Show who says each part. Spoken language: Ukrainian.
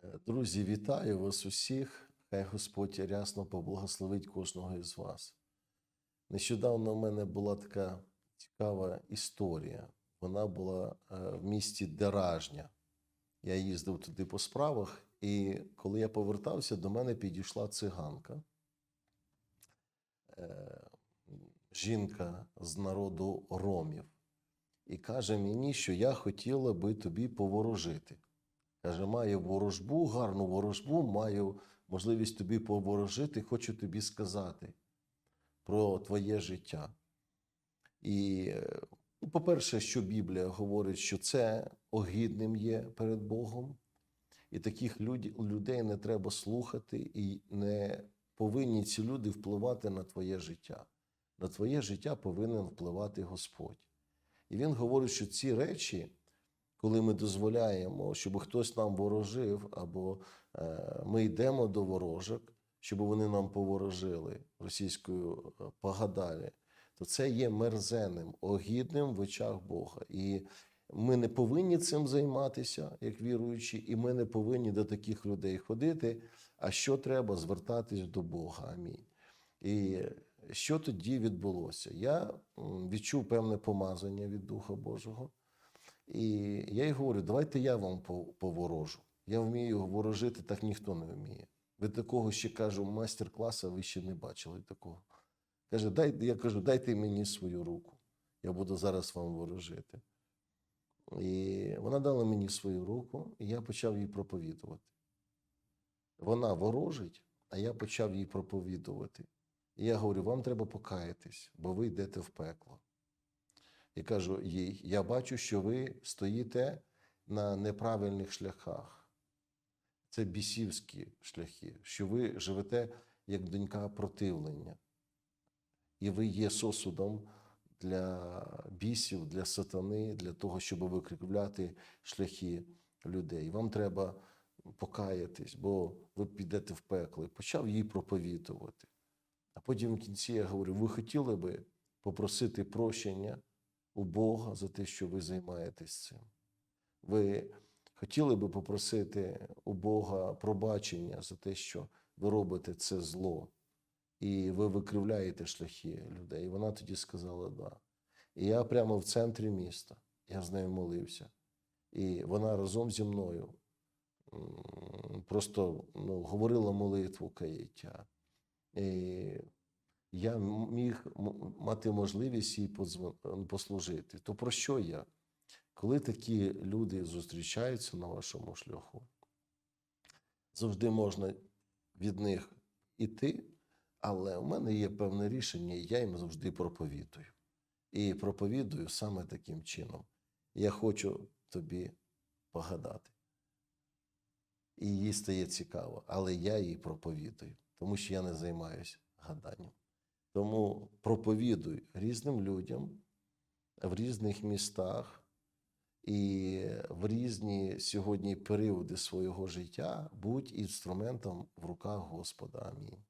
Speaker 1: Друзі, вітаю вас усіх. Хай Господь рясно поблагословить кожного із вас. Нещодавно в мене була така цікава історія. Вона була е, в місті Деражня. Я їздив туди по справах, і коли я повертався, до мене підійшла циганка. Е, Жінка з народу ромів. І каже мені, що я хотіла би тобі поворожити. Каже, маю ворожбу, гарну ворожбу, маю можливість тобі поворожити, хочу тобі сказати про твоє життя. І, е, ну, по-перше, що Біблія говорить, що це огідним є перед Богом, і таких люд- людей не треба слухати, і не повинні ці люди впливати на твоє життя. На твоє життя повинен впливати Господь. І він говорить, що ці речі, коли ми дозволяємо, щоб хтось нам ворожив, або е, ми йдемо до ворожок, щоб вони нам поворожили російською е, погадалі, то це є мерзенним, огідним в очах Бога. І ми не повинні цим займатися, як віруючі, і ми не повинні до таких людей ходити. А що треба звертатись до Бога? Амінь. І що тоді відбулося? Я відчув певне помазання від Духа Божого. І я їй говорю, давайте я вам поворожу. Я вмію ворожити, так ніхто не вміє. Ви такого ще кажу, майстер-класу ви ще не бачили такого. Каже, дай, я кажу, дайте мені свою руку. Я буду зараз вам ворожити. І вона дала мені свою руку, і я почав їй проповідувати. Вона ворожить, а я почав їй проповідувати. І я говорю, вам треба покаятись, бо ви йдете в пекло. І кажу їй: я бачу, що ви стоїте на неправильних шляхах. Це бісівські шляхи, що ви живете як донька противлення. І ви є сосудом для бісів, для сатани, для того, щоб викривляти шляхи людей. Вам треба покаятись, бо ви підете в пекло. І почав їй проповідувати. А потім в кінці я говорю: ви хотіли би попросити прощення у Бога за те, що ви займаєтесь цим? Ви хотіли би попросити у Бога пробачення за те, що ви робите це зло, і ви викривляєте шляхи людей. І вона тоді сказала да. І я прямо в центрі міста, я з нею молився. І вона разом зі мною просто ну, говорила молитву каяття. І я міг мати можливість їй послужити. То про що я? Коли такі люди зустрічаються на вашому шляху, завжди можна від них іти, але у мене є певне рішення, і я їм завжди проповідую. І проповідую саме таким чином. Я хочу тобі погадати. І їй стає цікаво, але я їй проповідую, тому що я не займаюся гаданням. Тому проповідуй різним людям в різних містах і в різні сьогодні періоди свого життя будь інструментом в руках Господа. Амінь.